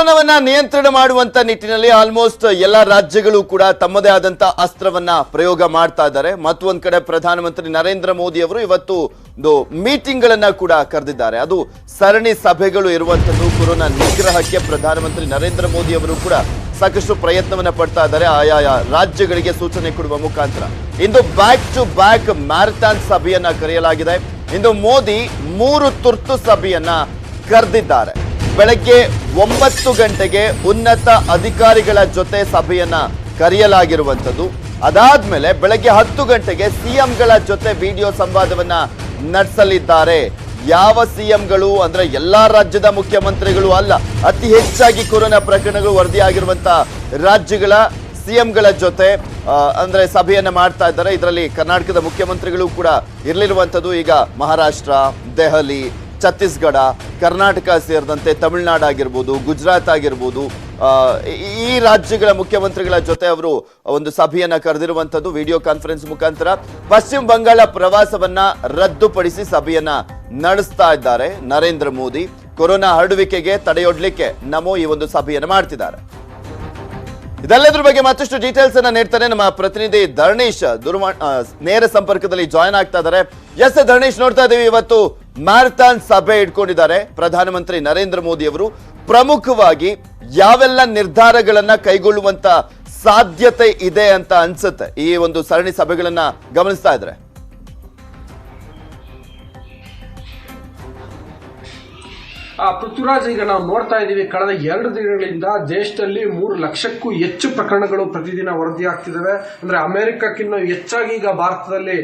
ಕೊರೋನಾವನ್ನ ನಿಯಂತ್ರಣ ಮಾಡುವಂತ ನಿಟ್ಟಿನಲ್ಲಿ ಆಲ್ಮೋಸ್ಟ್ ಎಲ್ಲ ರಾಜ್ಯಗಳು ಕೂಡ ತಮ್ಮದೇ ಆದಂತ ಅಸ್ತ್ರವನ್ನ ಪ್ರಯೋಗ ಮಾಡ್ತಾ ಇದ್ದಾರೆ. ಮತ್ತೊಂದ್ ಕಡೆ ಪ್ರಧಾನಮಂತ್ರಿ ನರೇಂದ್ರ ಮೋದಿ ಅವರು ಇವತ್ತು ಒಂದು ಮೀಟಿಂಗ್ ಗಳನ್ನ ಕೂಡ ಕರೆದಿದ್ದಾರೆ. ಅದು ಸರಣಿ ಸಭೆಗಳು ಇರುವಂತದ್ದು. ಕೊರೋನಾ ನಿಗ್ರಹಕ್ಕೆ ಪ್ರಧಾನಮಂತ್ರಿ ನರೇಂದ್ರ ಮೋದಿ ಅವರು ಕೂಡ ಸಾಕಷ್ಟು ಪ್ರಯತ್ನವನ್ನ ಪಡ್ತಾ ಇದ್ದಾರೆ. ಆಯಾಯ ರಾಜ್ಯಗಳಿಗೆ ಸೂಚನೆ ಕೊಡುವ ಮುಖಾಂತರ. ಇಂದು ಬ್ಯಾಕ್ ಟು ಬ್ಯಾಕ್ ಮ್ಯಾರಥಾನ್ ಸಭೆಯನ್ನ ಕರೆಯಲಾಗಿದೆ. ಇಂದು ಮೋದಿ ಮೂರು ತುರ್ತು ಸಭೆಯನ್ನ ಕರೆದಿದ್ದಾರೆ. ಬೆಳಗ್ಗೆ ಒಂಬತ್ತು ಗಂಟೆಗೆ ಉನ್ನತ ಅಧಿಕಾರಿಗಳ ಜೊತೆ ಸಭೆಯನ್ನ ಕರೆಯಲಾಗಿರುವಂಥದ್ದು. ಅದಾದ್ಮೇಲೆ ಬೆಳಗ್ಗೆ ಹತ್ತು ಗಂಟೆಗೆ ಸಿಎಂಗಳ ಜೊತೆ ವಿಡಿಯೋ ಸಂವಾದವನ್ನ ನಡೆಸಲಿದ್ದಾರೆ. ಯಾವ ಸಿಎಂಗಳು ಅಂದ್ರೆ ಎಲ್ಲಾ ರಾಜ್ಯದ ಮುಖ್ಯಮಂತ್ರಿಗಳು ಅಲ್ಲ, ಅತಿ ಹೆಚ್ಚಾಗಿ ಕೊರೋನಾ ಪ್ರಕರಣಗಳು ವರದಿಯಾಗಿರುವಂತ ರಾಜ್ಯಗಳ ಸಿಎಂಗಳ ಜೊತೆ ಅಂದ್ರೆ ಸಭೆಯನ್ನ ಮಾಡ್ತಾ ಇದ್ದಾರೆ. ಇದರಲ್ಲಿ ಕರ್ನಾಟಕದ ಮುಖ್ಯಮಂತ್ರಿಗಳು ಕೂಡ ಇರಲಿರುವಂಥದ್ದು. ಈಗ ಮಹಾರಾಷ್ಟ್ರ, ದೆಹಲಿ ಛತ್ತೀಸ್ಗಢ, ಕರ್ನಾಟಕ ಸೇರಿದಂತೆ ತಮಿಳುನಾಡು ಆಗಿರ್ಬೋದು, ಗುಜರಾತ್ ಆಗಿರ್ಬೋದು ಈ- ರಾಜ್ಯಗಳ ಮುಖ್ಯಮಂತ್ರಿಗಳ ಜೊತೆ ಅವರು ಒಂದು ಸಭೆಯನ್ನು ಕರೆದಿರುವಂಥದ್ದು ವಿಡಿಯೋ ಕಾನ್ಫರೆನ್ಸ್ ಮುಖಾಂತರ. ಪಶ್ಚಿಮ ಬಂಗಾಳ ಪ್ರವಾಸವನ್ನ ರದ್ದುಪಡಿಸಿ ಸಭೆಯನ್ನ ನಡೆಸ್ತಾ ಇದ್ದಾರೆ ನರೇಂದ್ರ ಮೋದಿ. ಕೊರೋನಾ ಹರಡುವಿಕೆಗೆ ತಡೆಯೊಡ್ಲಿಕ್ಕೆ ನಮೋ ಈ ಒಂದು ಸಭೆಯನ್ನು ಮಾಡ್ತಿದ್ದಾರೆ. ಇದೆಲ್ಲದ್ರ ಬಗ್ಗೆ ಮತ್ತಷ್ಟು ಡೀಟೇಲ್ಸ್ ಅನ್ನ ನೀಡ್ತಾನೆ. ನಮ್ಮ ಪ್ರತಿನಿಧಿ ಧರ್ಣೇಶ್ ದುರ್ಮಾ ನೇರ ಸಂಪರ್ಕದಲ್ಲಿ ಜಾಯ್ನ್ ಆಗ್ತಾ ಇದ್ದಾರೆ. ಎಸ್ ಧರ್ಣೇಶ್ ನೋಡ್ತಾ ಇದೀವಿ ಇವತ್ತು. ಮ್ಯಾರಥಾನ್ ಸಭೆ ಇಟ್ಕೊಂಡಿದ್ದಾರೆ. ಪ್ರಧಾನಮಂತ್ರಿ ನರೇಂದ್ರ ಮೋದಿ ಅವರು ಪ್ರಮುಖವಾಗಿ ಯಾವೆಲ್ಲ ನಿರ್ಧಾರಗಳನ್ನ ಕೈಗೊಳ್ಳುವಂತ ಸಾಧ್ಯತೆ ಇದೆ ಅಂತ ಅನ್ಸುತ್ತೆ. ಈ ಒಂದು ಸರಣಿ ಸಭೆಗಳನ್ನ ಗಮನಿಸ್ತಾ ಇದ್ರೆ. ಆ ಪೃಥ್ವಿರಾಜ್ ಈಗ ನಾವು ನೋಡ್ತಾ ಇದ್ದೀವಿ, ಕಳೆದ ಎರಡು ದಿನಗಳಿಂದ ದೇಶದಲ್ಲಿ ಮೂರು ಲಕ್ಷಕ್ಕೂ ಹೆಚ್ಚು ಪ್ರಕರಣಗಳು ಪ್ರತಿದಿನ ವರದಿಯಾಗ್ತಿದ್ದಾವೆ ಅಂದ್ರೆ ಅಮೆರಿಕಕ್ಕಿಂತ ಹೆಚ್ಚಾಗಿ ಈಗ ಭಾರತದಲ್ಲಿ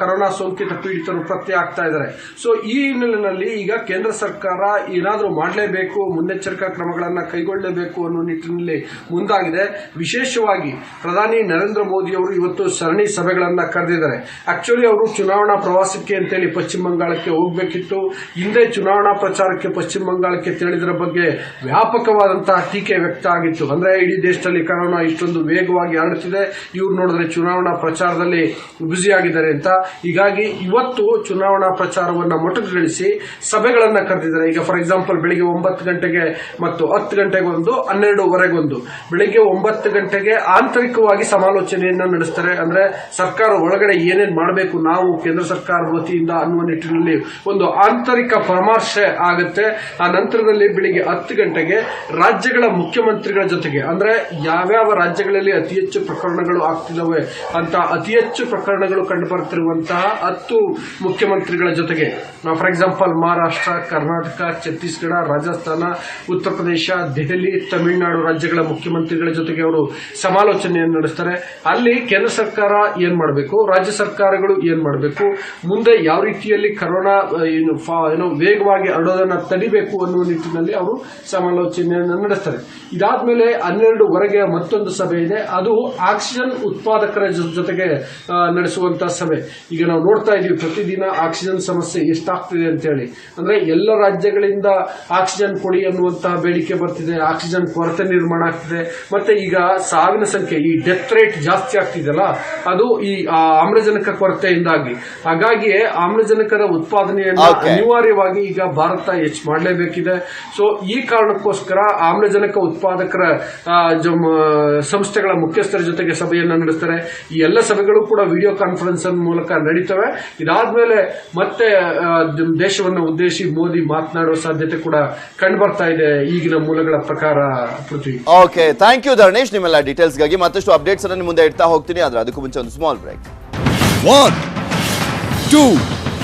ಕರೋನಾ ಸೋಂಕಿತ ಪೀಡಿತರು ಪತ್ತೆ ಆಗ್ತಾ ಇದ್ದಾರೆ. ಸೊ ಈ ಹಿನ್ನೆಲೆಯಲ್ಲಿ ಈಗ ಕೇಂದ್ರ ಸರ್ಕಾರ ಏನಾದರೂ ಮಾಡಲೇಬೇಕು, ಮುನ್ನೆಚ್ಚರಿಕಾ ಕ್ರಮಗಳನ್ನು ಕೈಗೊಳ್ಳಲೇಬೇಕು ಅನ್ನೋ ನಿಟ್ಟಿನಲ್ಲಿ ಮುಂದಾಗಿದೆ. ವಿಶೇಷವಾಗಿ ಪ್ರಧಾನಿ ನರೇಂದ್ರ ಮೋದಿ ಅವರು ಇವತ್ತು ಸರಣಿ ಸಭೆಗಳನ್ನ ಕರೆದಿದ್ದಾರೆ. ಆಕ್ಚುಲಿ ಅವರು ಚುನಾವಣಾ ಪ್ರವಾಸಕ್ಕೆ ಅಂತೇಳಿ ಪಶ್ಚಿಮ ಬಂಗಾಳಕ್ಕೆ ಹೋಗಬೇಕಿತ್ತು. ಹಿಂದೆ ಚುನಾವಣಾ ಪ್ರಚಾರಕ್ಕೆ ಪಶ್ಚಿಮ ಬಂಗಾಳಕ್ಕೆ ತೆರಳಿದ್ರ ಬಗ್ಗೆ ವ್ಯಾಪಕವಾದಂತಹ ಟೀಕೆ ವ್ಯಕ್ತ ಆಗಿತ್ತು. ಅಂದ್ರೆ ಇಡೀ ದೇಶದಲ್ಲಿ ಕರೋನಾ ಇಷ್ಟೊಂದು ವೇಗವಾಗಿ ಹರಡುತ್ತಿದೆ ಇವ್ರು ನೋಡಿದ್ರೆ ಚುನಾವಣಾ ಪ್ರಚಾರದಲ್ಲಿ ಬ್ಯುಸಿ ಆಗಿದ್ದಾರೆ ಅಂತ. ಹೀಗಾಗಿ ಇವತ್ತು ಚುನಾವಣಾ ಪ್ರಚಾರವನ್ನ ಮೊಟಕುಗೊಳಿಸಿ ಸಭೆಗಳನ್ನು ಕರೆದಿದ್ದಾರೆ. ಈಗ ಫಾರ್ ಎಕ್ಸಾಂಪಲ್ ಬೆಳಿಗ್ಗೆ ಒಂಬತ್ತು ಗಂಟೆಗೆ ಮತ್ತು ಹತ್ತು ಗಂಟೆಗೆ ಒಂದು, ಹನ್ನೆರಡುವರೆಗೆ ಒಂದು. ಬೆಳಿಗ್ಗೆ ಒಂಬತ್ತು ಗಂಟೆಗೆ ಆಂತರಿಕವಾಗಿ ಸಮಾಲೋಚನೆಯನ್ನ ನಡೆಸ್ತಾರೆ. ಅಂದ್ರೆ ಸರ್ಕಾರ ಒಳಗಡೆ ಏನೇನ್ ಮಾಡಬೇಕು ನಾವು ಕೇಂದ್ರ ಸರ್ಕಾರದ ವತಿಯಿಂದ ಅನ್ನುವ ನಿಟ್ಟಿನಲ್ಲಿ ಒಂದು ಆಂತರಿಕ ಪರಾಮರ್ಶೆ ಆಗುತ್ತೆ. ಆ ನಂತರದಲ್ಲಿ ಬೆಳಿಗ್ಗೆ ಹತ್ತು ಗಂಟೆಗೆ ರಾಜ್ಯಗಳ ಮುಖ್ಯಮಂತ್ರಿಗಳ ಜೊತೆಗೆ, ಅಂದ್ರೆ ಯಾವ್ಯಾವ ರಾಜ್ಯಗಳಲ್ಲಿ ಅತಿ ಹೆಚ್ಚು ಪ್ರಕರಣಗಳು ಆಗ್ತಿದ್ದಾವೆ ಅಂತ ಅತಿ ಹೆಚ್ಚು ಪ್ರಕರಣಗಳು ಕಂಡು ಬರ್ತಿರುವಂತಹ ಹತ್ತು ಮುಖ್ಯಮಂತ್ರಿಗಳ ಜೊತೆಗೆ ಫಾರ್ ಎಕ್ಸಾಂಪಲ್ ಮಹಾರಾಷ್ಟ್ರ, ಕರ್ನಾಟಕ, ಛತ್ತೀಸ್ಗಢ, ರಾಜಸ್ಥಾನ, ಉತ್ತರ ಪ್ರದೇಶ, ದೆಹಲಿ, ತಮಿಳುನಾಡು ರಾಜ್ಯಗಳ ಮುಖ್ಯಮಂತ್ರಿಗಳ ಜೊತೆಗೆ ಅವರು ಸಮಾಲೋಚನೆಯನ್ನು ನಡೆಸ್ತಾರೆ. ಅಲ್ಲಿ ಕೇಂದ್ರ ಸರ್ಕಾರ ಏನ್ ಮಾಡಬೇಕು, ರಾಜ್ಯ ಸರ್ಕಾರಗಳು ಏನ್ ಮಾಡಬೇಕು, ಮುಂದೆ ಯಾವ ರೀತಿಯಲ್ಲಿ ಕರೋನಾ ಏನು ವೇಗವಾಗಿ ಹರಡೋದನ್ನ ತಡಿಬೇಕು ಅನ್ನುವ ನಿಟ್ಟಿನಲ್ಲಿ ಅವರು ಸಮಾಲೋಚನೆಯನ್ನು ನಡೆಸ್ತಾರೆ. ಇದಾದ್ಮೇಲೆ ಹನ್ನೆರಡುವರೆಗೆ ಮತ್ತೊಂದು ಸಭೆ ಇದೆ. ಅದು ಆಕ್ಸಿಜನ್ ಉತ್ಪಾದಕರ ಜೊತೆಗೆ ನಡೆಸುವಂತಹ ಸಭೆ. ಈಗ ನಾವು ನೋಡ್ತಾ ಇದೀವಿ ಪ್ರತಿದಿನ ಆಕ್ಸಿಜನ್ ಸಮಸ್ಯೆ ಎಷ್ಟಾಗ್ತಿದೆ ಅಂತ ಹೇಳಿ ಅಂದ್ರೆ ಎಲ್ಲ ರಾಜ್ಯಗಳಿಂದ ಆಕ್ಸಿಜನ್ ಕೊಡಿ ಅನ್ನುವಂತಹ ಬೇಡಿಕೆ ಬರ್ತಿದೆ ಆಕ್ಸಿಜನ್ ಕೊರತೆ ನಿರ್ಮಾಣ ಆಗ್ತಿದೆ. ಮತ್ತೆ ಈಗ ಸಾವಿನ ಸಂಖ್ಯೆ ಈ ಡೆತ್ ರೇಟ್ ಜಾಸ್ತಿ ಆಗ್ತಿದೆಯಲ್ಲ ಅದು ಈ ಆಮ್ಲಜನಕ ಕೊರತೆಯಿಂದಾಗಿ. ಹಾಗಾಗಿ ಆಮ್ಲಜನಕದ ಉತ್ಪಾದನೆಯನ್ನು ಅನಿವಾರ್ಯವಾಗಿ ಈಗ ಭಾರತ ಹೆಚ್ಚು ಮಾಡಲೇಬೇಕಿದೆ. ಸೊ ಈ ಕಾರಣಕ್ಕೋಸ್ಕರ ಆಮ್ಲಜನಕ ಉತ್ಪಾದಕರ ಸಂಸ್ಥೆಗಳ ಮುಖ್ಯಸ್ಥರ ಜೊತೆಗೆ ಸಭೆಯನ್ನು ನಡೆಸ್ತಾರೆ. ಈ ಎಲ್ಲ ಸಭೆಗಳು ಕೂಡ ವಿಡಿಯೋ ಕಾನ್ಫರೆನ್ಸ್ ಮೂಲಕ ನಡೀತವೆ. ಇದಾದ್ಮೇಲೆ ಮತ್ತೆ ಆ, ದ- ದೇಶವನ್ನು ಉದ್ದೇಶಿ ಮೋದಿ ಮಾತನಾಡುವ ಸಾಧ್ಯತೆ ಕೂಡ ಕಂಡು ಬರ್ತಾ ಇದೆ ಈಗಿನ ಮೂಲಗಳ ಪ್ರಕಾರ Prithvi. Okay thank you Dharnesh ನಿಮ್ಮೆಲ್ಲ ಡೀಟೇಲ್ಸ್ಗಾಗಿ ಮತ್ತಷ್ಟು ಅಪ್ಡೇಟ್ಸ್ ಅನ್ನು ಮುಂದೆ ಇಡ್ತಾ ಹೋಗ್ತೀನಿ. ಆದ್ರೆ ಅದಕ್ಕೂ ಮುಂಚೆ ಒಂದು ಸ್ಮಾಲ್ ಬ್ರೇಕ್ ಒನ್ two,